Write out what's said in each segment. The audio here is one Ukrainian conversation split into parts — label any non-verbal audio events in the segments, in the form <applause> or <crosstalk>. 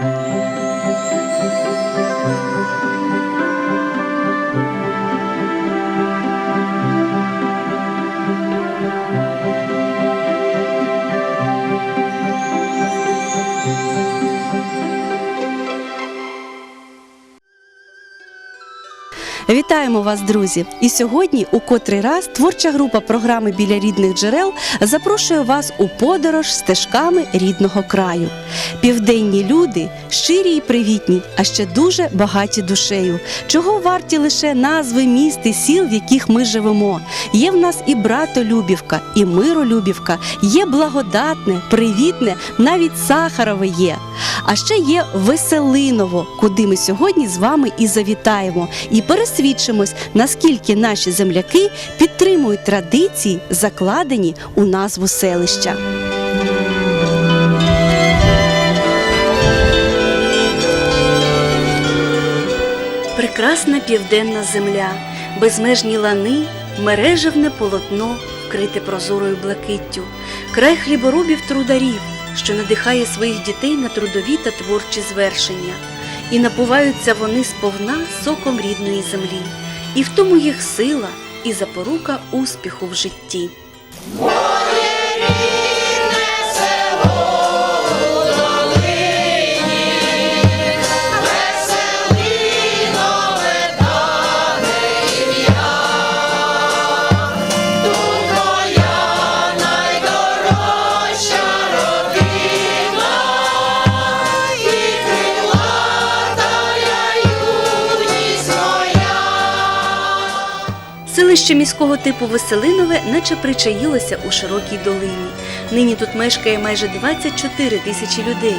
Música Вітаємо вас, друзі! І сьогодні, у котрий раз, творча група програми біля рідних джерел запрошує вас у подорож стежками рідного краю. Південні люди щирі і привітні, а ще дуже багаті душею. Чого варті лише назви міст і сіл, в яких ми живемо. Є в нас і братолюбівка, і миролюбівка, є благодатне, привітне, навіть Сахарове є. А ще є Веселиново, куди ми сьогодні з вами і завітаємо, і пересвідчимось, наскільки наші земляки підтримують традиції, закладені у назву селища. Прекрасна південна земля, безмежні лани, мережевне полотно, вкрите прозорою блакиттю, край хліборобів трударів, що надихає своїх дітей на трудові та творчі звершення, і напуваються вони сповна соком рідної землі, і в тому їх сила і запорука успіху в житті. Селище міського типу Веселинове наче причаїлося у широкій долині. Нині тут мешкає майже 24 тисячі людей.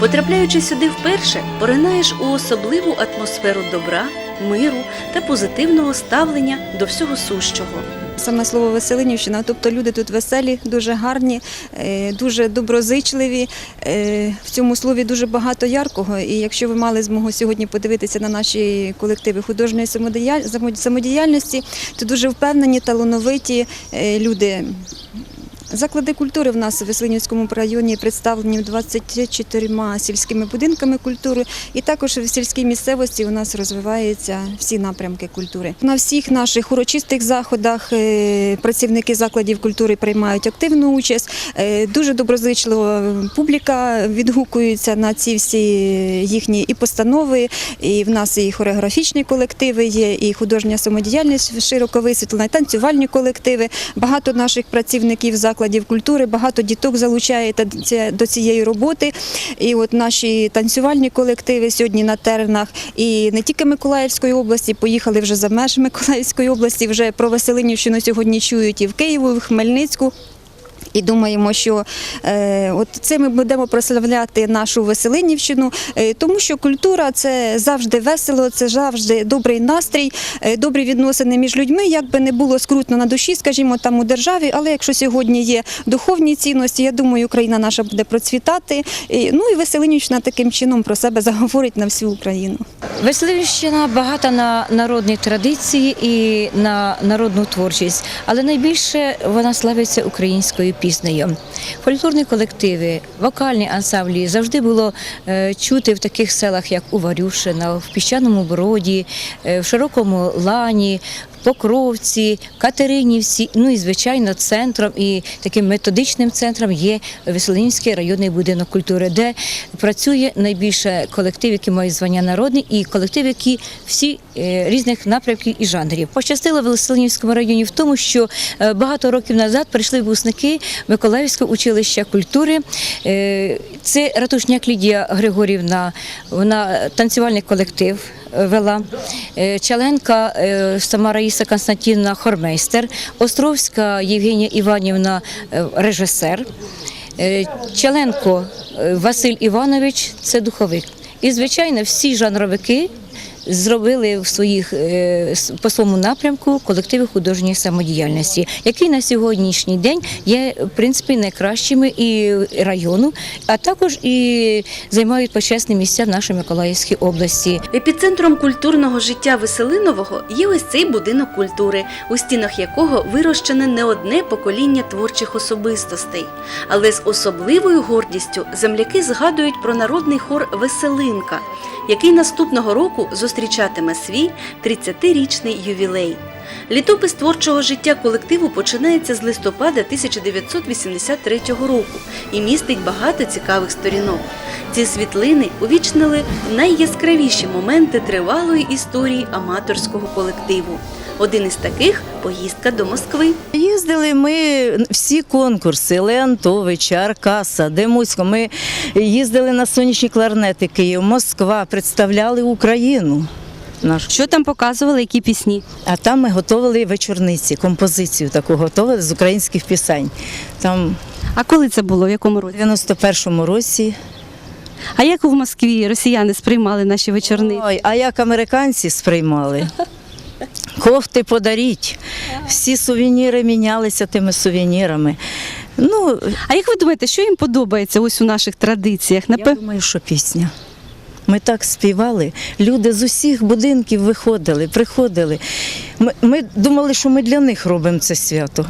Потрапляючи сюди вперше, поринаєш у особливу атмосферу добра, миру та позитивного ставлення до всього сущого. Саме слово Веселинівщина, тобто люди тут веселі, дуже гарні, е, дуже доброзичливі. Е, В цьому слові дуже багато яркого. І якщо ви мали змогу сьогодні подивитися на наші колективи художньої самодіяль- самодіяльності, то дуже впевнені, талановиті е, люди. Заклади культури в нас у Веселинівському районі представлені 24 сільськими будинками культури, і також в сільській місцевості у нас розвиваються всі напрямки культури. На всіх наших урочистих заходах е, працівники закладів культури приймають активну участь. Е, Дуже доброзичливо публіка відгукується на ці всі їхні і постанови. І в нас і хореографічні колективи є, і художня самодіяльність широко висвітлена, і танцювальні колективи. Багато наших працівників закладів культури, багато діток залучається до цієї роботи. І от наші танцювальні колективи сьогодні на теренах і не тільки Миколаївської області, поїхали вже за межі Миколаївської області. Вже про Веселинівщину сьогодні чують і в Києві, і в Хмельницьку. І думаємо, що е, от це ми будемо прославляти нашу Веселинівщину, е, тому що культура це завжди весело, це завжди добрий настрій, е, добрі відносини між людьми. Як би не було скрутно на душі, скажімо, там у державі, але якщо сьогодні є духовні цінності, я думаю, Україна наша буде процвітати. І, ну і Веселинівщина таким чином про себе заговорить на всю Україну. Веселівщина багата на народні традиції і на народну творчість, але найбільше вона славиться українською піснею. Фольклорні колективи, вокальні ансамблі завжди було е, чути в таких селах, як Уварюшина, в Піщаному Броді, е, в Широкому Лані. Покровці, Катеринівці, ну і звичайно, центром і таким методичним центром є Веселинський районний будинок культури, де працює найбільше колектив, які мають звання народний, і колектив, які всі е, різних напрямків і жанрів. Пощастило в Веселинівському районі в тому, що е, багато років назад прийшли випускники Миколаївського училища культури. Е, Це Ратушняк Лідія Григорівна, вона танцювальний колектив вела. Е, Чаленка е, сама Раїса Константинівна хормейстер, Островська Євгенія Іванівна е, режисер, Челенко Василь Іванович це духовик. І, звичайно, всі жанровики зробили в своїх е, по своєму напрямку колективи художньої самодіяльності, які на сьогоднішній день є в принципі найкращими і району, а також і займають почесні місця в нашій Миколаївській області. Епіцентром культурного життя Веселинового є ось цей будинок культури, у стінах якого вирощене не одне покоління творчих особистостей. Але з особливою гордістю земляки згадують про народний хор Веселинка, який наступного року зустрічатиме свій 30-річний ювілей. Літопис творчого життя колективу починається з листопада 1983 року і містить багато цікавих сторінок. Ці світлини увічнили найяскравіші моменти тривалої історії аматорського колективу. Один із таких поїздка до Москви. Їздили ми всі конкурси Леонтовича, Аркаса, Демусько. Ми їздили на сонячні кларнети Київ, Москва, представляли Україну. Нашу. Що там показували, які пісні? А там ми готували вечорниці, композицію таку готували з українських пісень. Там А коли це було? В якому у році? 91-му році. А як в Москві росіяни сприймали наші вечорниці? Ой, а як американці сприймали? <laughs> Кофти подаріть. Всі сувеніри мінялися тими сувенірами. Ну, А як ви думаєте, що їм подобається ось у наших традиціях? Я думаю, що пісня. Ми так співали. Люди з усіх будинків виходили, приходили. Ми, ми думали, що ми для них робимо це свято.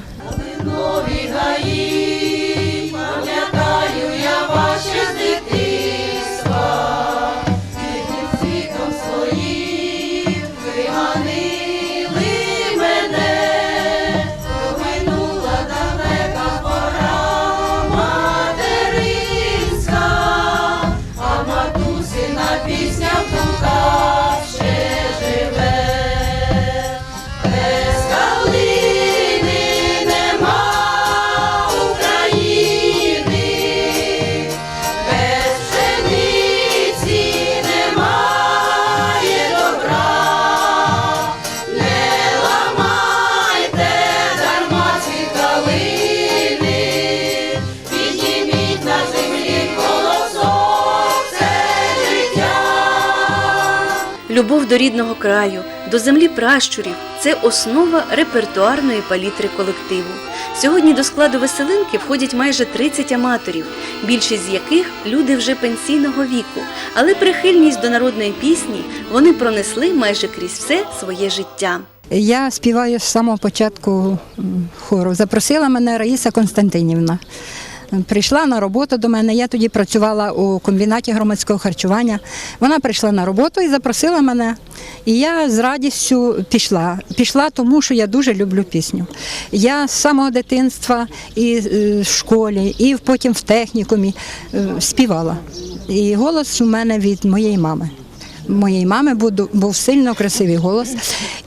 Любов до рідного краю, до землі пращурів це основа репертуарної палітри колективу. Сьогодні до складу веселинки входять майже 30 аматорів, більшість з яких люди вже пенсійного віку, але прихильність до народної пісні вони пронесли майже крізь все своє життя. Я співаю з самого початку хору. Запросила мене Раїса Константинівна. Прийшла на роботу до мене. Я тоді працювала у комбінаті громадського харчування. Вона прийшла на роботу і запросила мене. І я з радістю пішла. Пішла тому, що я дуже люблю пісню. Я з самого дитинства і е, в школі, і потім в технікумі е, співала. І голос у мене від моєї мами. Моєї мами був, сильно красивий голос.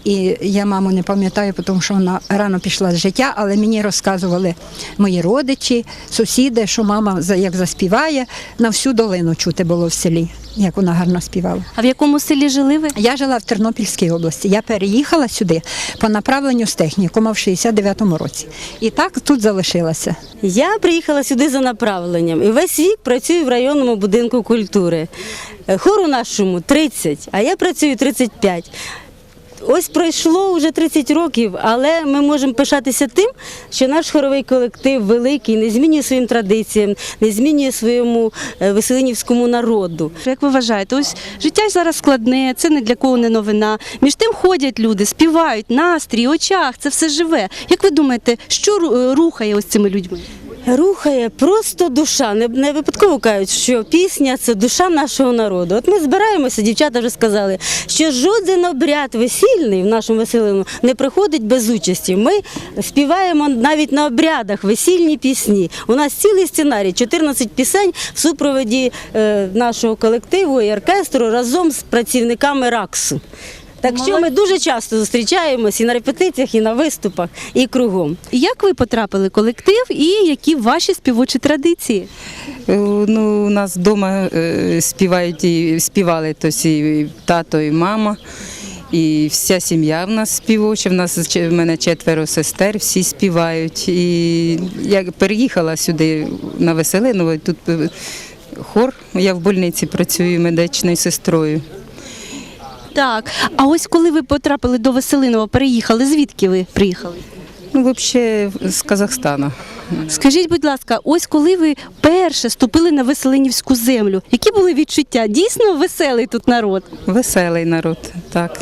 І я маму не пам'ятаю, тому що вона рано пішла з життя, але мені розказували мої родичі, сусіди, що мама як заспіває, на всю долину чути було в селі, як вона гарно співала. А в якому селі жили ви? Я жила в Тернопільській області. Я переїхала сюди по направленню з технікума в 69-му році. І так тут залишилася. Я приїхала сюди за направленням і весь вік працюю в районному будинку культури. Е, Хору нашому 30, а я працюю 35. Ось пройшло вже 30 років, але ми можемо пишатися тим, що наш хоровий колектив великий, не змінює своїм традиціям, не змінює своєму е, веселинівському народу. Як ви вважаєте, ось життя зараз складне, це не для кого не новина. Між тим ходять люди, співають, настрій, очах, це все живе. Як ви думаєте, що рухає ось цими людьми? Рухає просто душа. Не, не випадково кажуть, що пісня це душа нашого народу. От ми збираємося, дівчата вже сказали, що жоден обряд весільний в нашому веселину не приходить без участі. Ми співаємо навіть на обрядах весільні пісні. У нас цілий сценарій, 14 пісень в супроводі е, нашого колективу і оркестру разом з працівниками РАКСу. Так що ми дуже часто зустрічаємось і на репетиціях, і на виступах, і кругом. Як ви потрапили в колектив і які ваші співочі традиції? Е, Ну, у нас вдома е, співають і співали тось і тато, і мама. І вся сім'я в нас співоча. В нас в мене четверо сестер, всі співають. І я переїхала сюди на Веселину, тут е, хор. Я в больниці працюю медичною сестрою. Так. А ось коли ви потрапили до Веселинова, переїхали, звідки ви приїхали? Ну, взагалі, з Казахстана. Скажіть, будь ласка, ось коли ви перше ступили на Веселинівську землю, які були відчуття? Дійсно веселий тут народ. Веселий народ, так.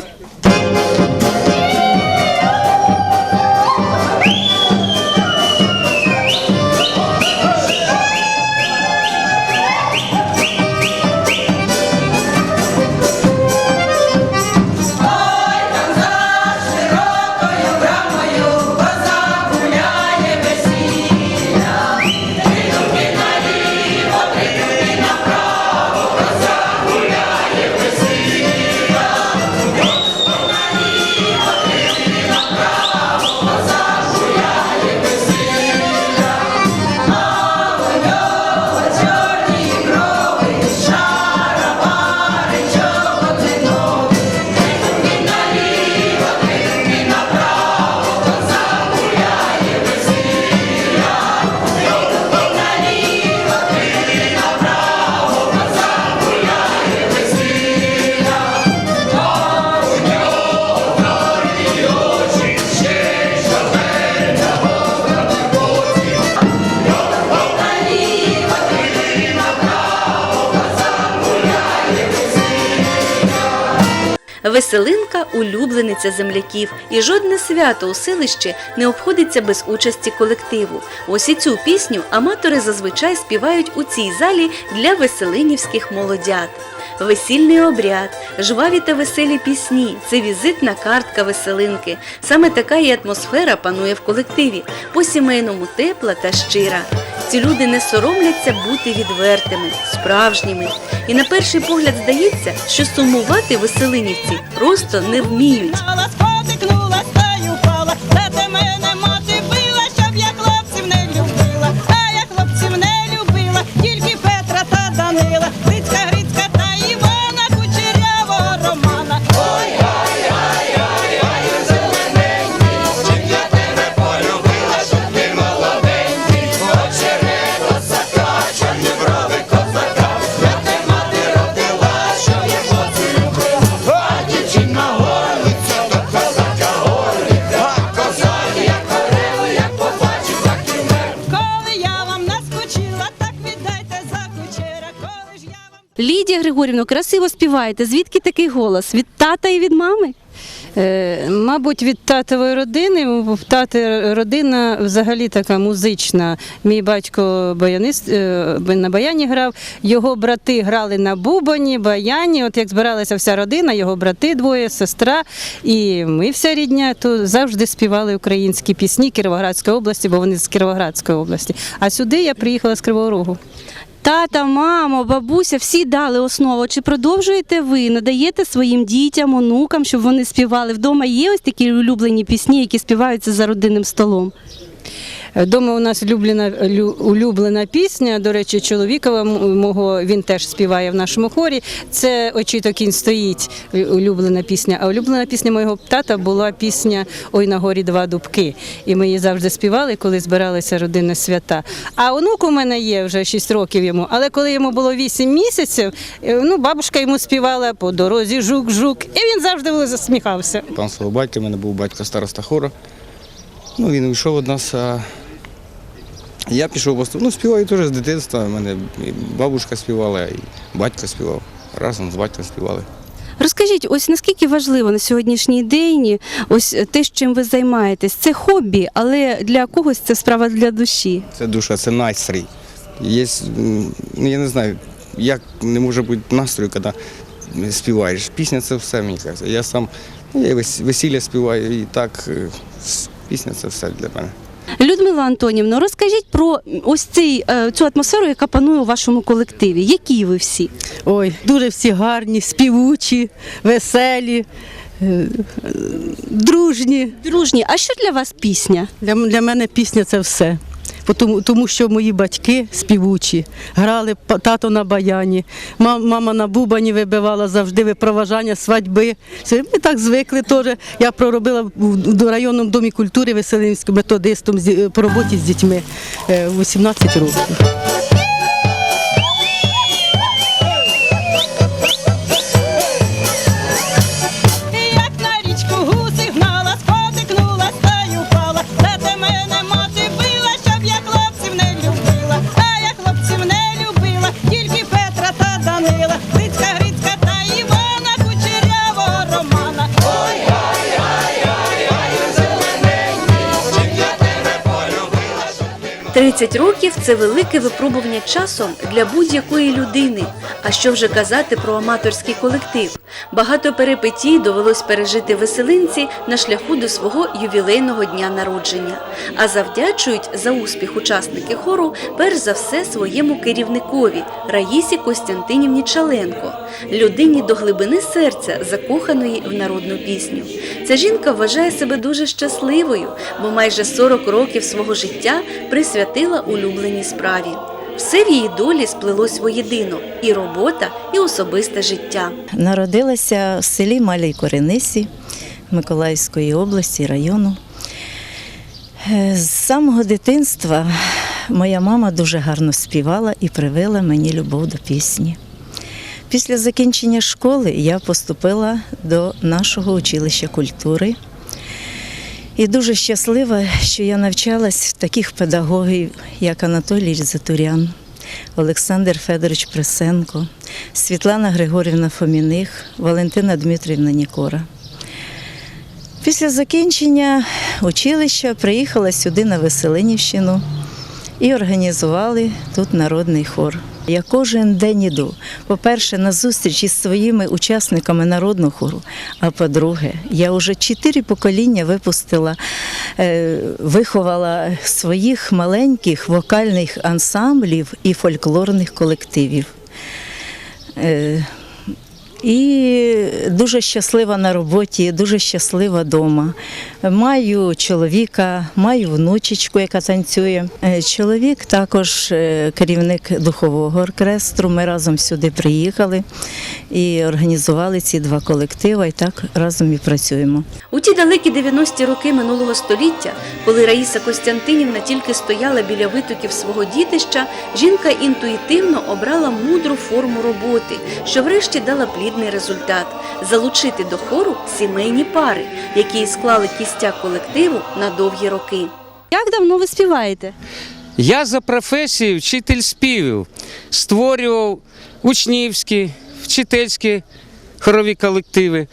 Веселинка улюблениця земляків, і жодне свято у селищі не обходиться без участі колективу. Ось і цю пісню аматори зазвичай співають у цій залі для веселинівських молодят. Весільний обряд, жваві та веселі пісні це візитна картка веселинки. Саме така і атмосфера панує в колективі, по-сімейному тепла та щира. Ці люди не соромляться бути відвертими, справжніми. І на перший погляд здається, що сумувати веселинівці просто не вміють. Лідія Григорівна, красиво співаєте. Звідки такий голос? Від тата і від мами? Е, Мабуть, від татової родини. В тати родина взагалі така музична. Мій батько баянист е, на баяні грав. Його брати грали на бубоні, баяні. От як збиралася вся родина, його брати двоє, сестра. І ми вся рідня, то завжди співали українські пісні Кіровоградської області, бо вони з Кіровоградської області. А сюди я приїхала з Кривого Рогу. Тата, мама, бабуся, всі дали основу. Чи продовжуєте ви, надаєте своїм дітям, онукам, щоб вони співали? Вдома є ось такі улюблені пісні, які співаються за родинним столом. Дома у нас улюблена, улюблена пісня. До речі, чоловікова мого він теж співає в нашому хорі. Це очі кінь стоїть. Улюблена пісня. А улюблена пісня моєго тата була пісня Ой на горі два дубки. І ми її завжди співали, коли збиралися родинні свята. А онук у мене є вже 6 років йому. Але коли йому було 8 місяців, е, ну бабушка йому співала по дорозі жук-жук, і він завжди засміхався. Пан свого батька, в мене був батько староста хора. Ну, він уйшов від нас, я пішов поступ. Ну, співаю теж з дитинства. У мене і бабушка співала, і батько співав. Разом з батьком співали. Розкажіть, ось наскільки важливо на сьогоднішній день ось те, чим ви займаєтесь? Це хобі, але для когось це справа для душі. Це душа, це настрій. Є, ну, я не знаю, як не може бути настрою, коли співаєш. Пісня це все, мені кажеться. Я сам ну, я весілля співаю, і так е, пісня це все для мене. Людмила Антонівна, розкажіть про ось цей, е, цю атмосферу, яка панує у вашому колективі. Які ви всі? Ой, дуже всі гарні, співучі, веселі, е, дружні. Дружні, а що для вас пісня? Для, для мене пісня це все. Тому, тому що мої батьки співучі, грали тато на баяні, мама на бубані вибивала завжди випроважання, свадьби. Ми так звикли теж. Я проробила в районному домі культури Веселинським методистом по роботі з дітьми е, 18 років. 30 років це велике випробування часом для будь-якої людини. А що вже казати про аматорський колектив? Багато перипетій довелось пережити веселинці на шляху до свого ювілейного дня народження. А завдячують за успіх учасники хору перш за все своєму керівникові Раїсі Костянтинівні Чаленко, людині до глибини серця, закоханої в народну пісню. Ця жінка вважає себе дуже щасливою, бо майже 40 років свого життя присвятила улюбленій справі. Все в її долі сплелось воєдино і робота, і особисте життя. Народилася в селі Малій Коренисі Миколаївської області, району. Е, З самого дитинства моя мама дуже гарно співала і привила мені любов до пісні. Після закінчення школи я поступила до нашого училища культури. І дуже щаслива, що я навчалась в таких педагогів, як Анатолій Затурян, Олександр Федорович Пресенко, Світлана Григорівна Фоміних, Валентина Дмитрівна Нікора. Після закінчення училища приїхала сюди на Веселинівщину і організували тут народний хор. Я кожен день іду. По-перше, на зустріч із своїми учасниками народного хору. А по-друге, я вже чотири покоління випустила, е, виховала своїх маленьких вокальних ансамблів і фольклорних колективів. І дуже щаслива на роботі, дуже щаслива вдома. Маю чоловіка, маю внучечку, яка танцює. Е, Чоловік також е, керівник духового оркестру. Ми разом сюди приїхали і організували ці два колективи, і так разом і працюємо. У ті далекі 90-ті роки минулого століття, коли Раїса Костянтинівна тільки стояла біля витоків свого дітища, жінка інтуїтивно обрала мудру форму роботи, що врешті дала плідний результат залучити до хору сімейні пари, які склали кістяк колективу на довгі роки. Як давно ви співаєте? Я за професією вчитель співів, створював учнівські, вчительські хорові колективи.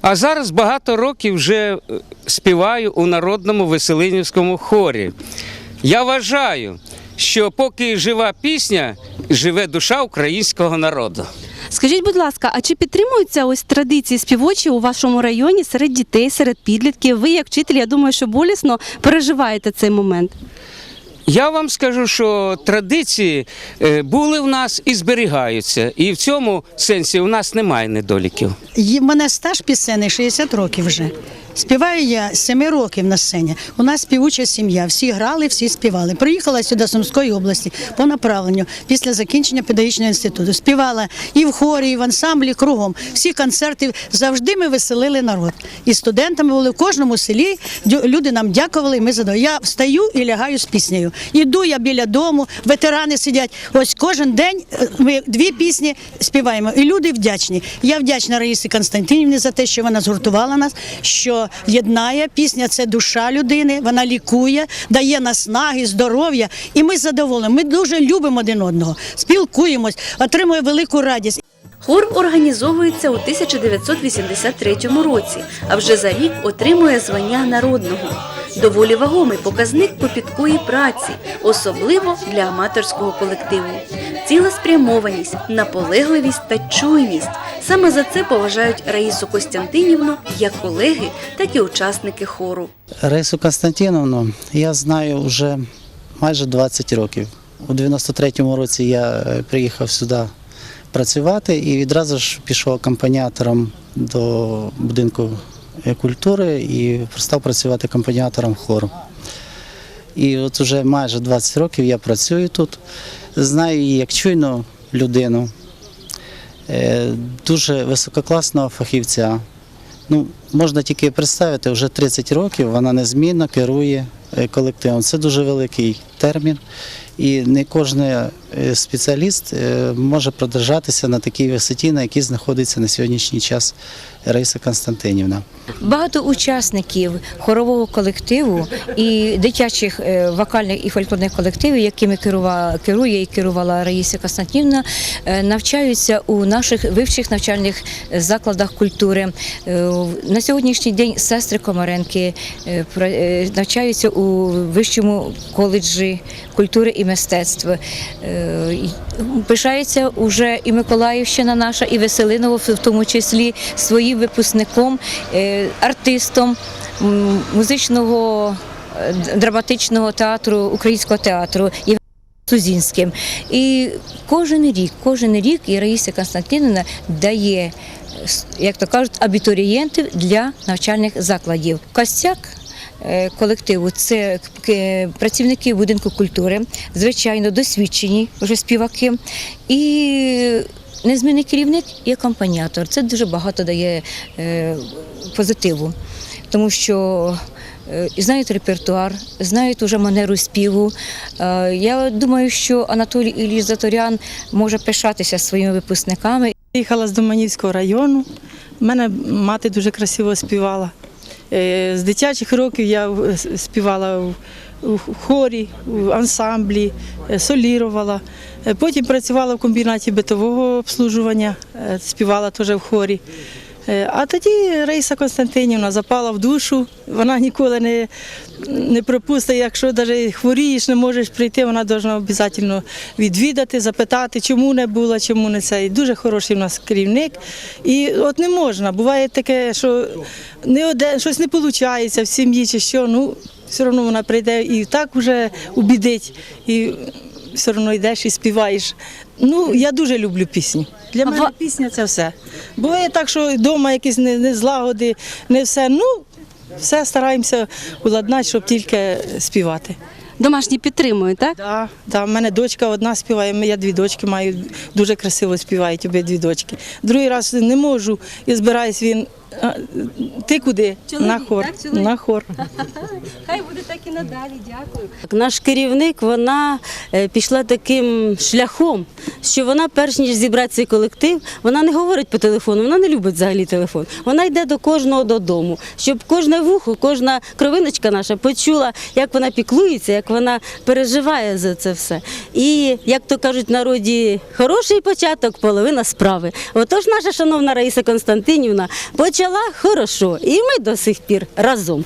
А зараз багато років вже е, співаю у народному веселинівському хорі. Я вважаю, що поки жива пісня, живе душа українського народу. Скажіть, будь ласка, а чи підтримуються ось традиції співочі у вашому районі серед дітей, серед підлітків? Ви, як вчитель, я думаю, що болісно переживаєте цей момент. Я вам скажу, що традиції е, були в нас і зберігаються. І в цьому сенсі у нас немає недоліків. В мене стаж пісенний 60 років вже. Співаю я з 7 років на сцені. У нас співуча сім'я. Всі грали, всі співали. Приїхала сюди з Сумської області по направленню після закінчення педагогічного інституту. Співала і в хорі, і в ансамблі кругом. Всі концерти завжди ми веселили народ. І студентами були в кожному селі. Люди нам дякували. і Ми задали. Я встаю і лягаю з піснею. Іду я біля дому, ветерани сидять. Ось кожен день е, ми дві пісні співаємо. І люди вдячні. Я вдячна Раїсі Константинівні за те, що вона згуртувала нас, що єднає. Пісня це душа людини, вона лікує, дає наснаги, здоров'я. І ми задоволені. Ми дуже любимо один одного, спілкуємось, отримуємо велику радість. Хор організовується у 1983 році, а вже за рік отримує звання народного. Доволі вагомий показник копіткої праці, особливо для аматорського колективу. Цілеспрямованість, наполегливість та чуйність. Саме за це поважають Раїсу Костянтинівну як колеги, так і учасники хору. Раїсу Константиновну я знаю вже майже 20 років. У 93-му році я е, приїхав сюди працювати і відразу ж пішов акомпаніатором до будинку культури і став працювати акомпаніатором хору. І от уже майже 20 років я працюю тут, знаю її як чуйну людину, е, дуже висококласного фахівця. Ну, можна тільки представити, вже 30 років вона незмінно керує е, колективом. Це дуже великий термін, і не кожен е, спеціаліст е, може продержатися на такій висоті, на якій знаходиться на сьогоднішній час Раїса Константинівна. Багато учасників хорового колективу і дитячих е, вокальних і фольклорних колективів, якими керує і керувала Раїса Константинівна, навчаються у наших вищих навчальних закладах культури. На сьогоднішній день сестри Комаренки навчаються у вищому коледжі сфері культури і мистецтва. Е, Пишається уже і Миколаївщина наша, і Веселиново, в тому числі своїм випускником, е, артистом музичного е, драматичного театру, українського театру. Сузінським. І кожен рік, кожен рік і Раїса Константинівна дає, як то кажуть, абітурієнтів для навчальних закладів. Костяк колективу це працівники будинку культури, звичайно, досвідчені вже співаки. І незмінний керівник і акомпаніатор. Це дуже багато дає е, позитиву, тому що е, знають репертуар, знають уже манеру співу. Е, Я думаю, що Анатолій Ілліч Заторян може пишатися своїми випускниками. Їхала з Доманівського району. У мене мати дуже красиво співала. Е, З дитячих років я співала в- хорі, в ансамблі, е, солірувала. Е, Потім працювала в комбінаті битового обслужування, співала теж в хорі. Е, А тоді Раїса Константинівна запала в душу. Вона ніколи не, не пропустить, якщо навіть хворієш, не можеш прийти, вона повинна обов'язково відвідати, запитати, чому не була, чому не це. І дуже хороший у нас керівник. І от не можна. Буває таке, що не один, щось не виходить в сім'ї чи що, ну все одно вона прийде і так вже убідить. І все одно йдеш і співаєш. Ну, я дуже люблю пісню. Для мене пісня це все. Буває так, що вдома якісь не, не злагоди, не все. Ну, все стараємося уладнати, щоб тільки співати. Домашні підтримують, так? Да, да, в мене дочка одна співає, я дві дочки маю, дуже красиво співають обидві дочки. Другий раз не можу і збираюсь він. а, Ти куди? на хор. на <laughs> хор. Хай буде так і надалі. Дякую. Наш керівник вона пішла таким шляхом, що вона, перш ніж зібрати цей колектив, вона не говорить по телефону, вона не любить взагалі телефон. Вона йде до кожного додому, щоб кожне вухо, кожна кровиночка наша почула, як вона піклується, як вона переживає за це все. І як то кажуть в народі, хороший початок, половина справи. Отож, наша шановна Раїса Константинівна почала хорошо, і ми до сих пір разом.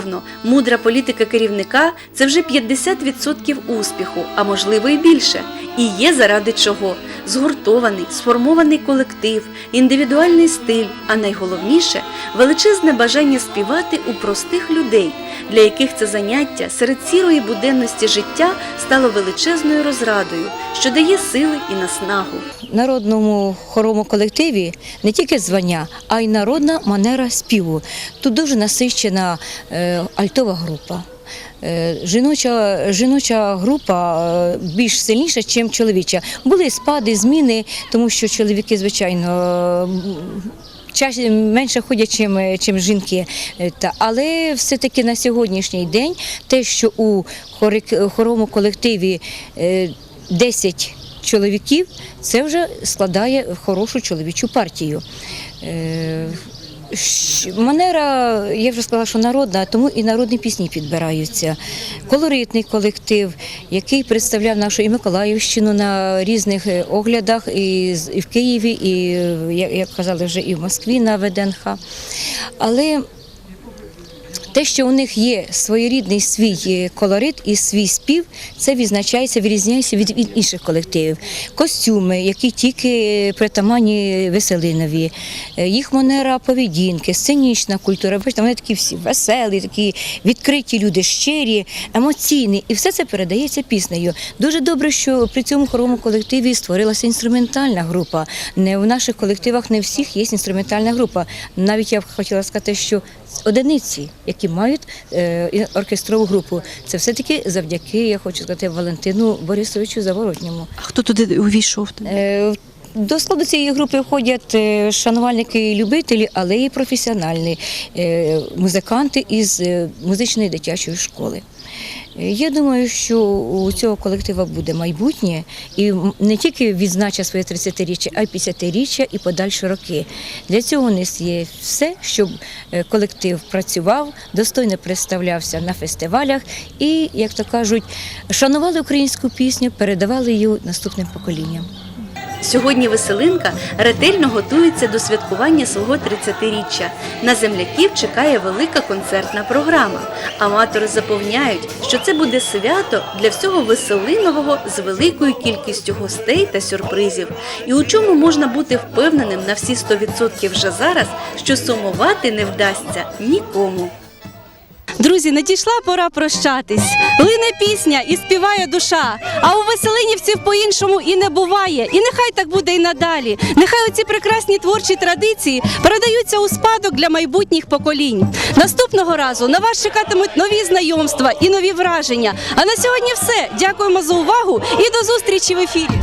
Безумовно, мудра політика керівника це вже 50% успіху, а можливо і більше. І є заради чого згуртований, сформований колектив, індивідуальний стиль, а найголовніше величезне бажання співати у простих людей, для яких це заняття серед сірої буденності життя стало величезною розрадою, що дає сили і наснагу. Народному хоровому колективі не тільки звання, а й народна манера співу. Тут дуже насичена е, альтова група. Е, Жіноча, жіноча група е, більш сильніша, ніж чоловіча. Були спади, зміни, тому що чоловіки, звичайно, час менше ходять, чим, чим жінки. Е, Та, але все-таки на сьогоднішній день те, що у хорик- хоровому колективі е, 10 чоловіків, це вже складає хорошу чоловічу партію. Манера, я вже сказала, що народна, тому і народні пісні підбираються. Колоритний колектив, який представляв нашу і Миколаївщину на різних е, оглядах, і в Києві, і, е, як казали, вже і в Москві на ВДНХ. Але те, що у них є своєрідний свій е, колорит і свій спів, це відзначається, відрізняється від, інших колективів. Костюми, які тільки притаманні Веселинові, е, їх манера поведінки, сценічна культура. Бачите, вони такі всі веселі, такі відкриті люди, щирі, емоційні. І все це передається піснею. Дуже добре, що при цьому хоровому колективі створилася інструментальна група. Не в наших колективах не всіх є інструментальна група. Навіть я б хотіла сказати, що одиниці, які мають е, оркестрову групу, це все-таки завдяки, я хочу сказати, Валентину Борисовичу Заворотньому. А хто туди увійшов? Е, До складу цієї групи входять е, шанувальники і любителі, але і професіональні музиканти із музичної дитячої школи. Я думаю, що у цього колектива буде майбутнє і не тільки відзнача своє 30-річчя, а й 50-річчя і подальші роки. Для цього у нас є все, щоб е, колектив працював, достойно представлявся на фестивалях і, як то кажуть, шанували українську пісню, передавали її наступним поколінням. Сьогодні Веселинка ретельно готується до святкування свого 30-річчя. На земляків чекає велика концертна програма. Аматори запевняють, що це буде свято для всього веселинового з великою кількістю гостей та сюрпризів. І у чому можна бути впевненим на всі 100% вже зараз, що сумувати не вдасться нікому. Друзі, надійшла пора прощатись. Лине пісня і співає душа. А у Веселинівців по-іншому і не буває. І нехай так буде і надалі. Нехай оці прекрасні творчі традиції передаються у спадок для майбутніх поколінь. Наступного разу на вас чекатимуть нові знайомства і нові враження. А на сьогодні все. Дякуємо за увагу і до зустрічі в ефірі.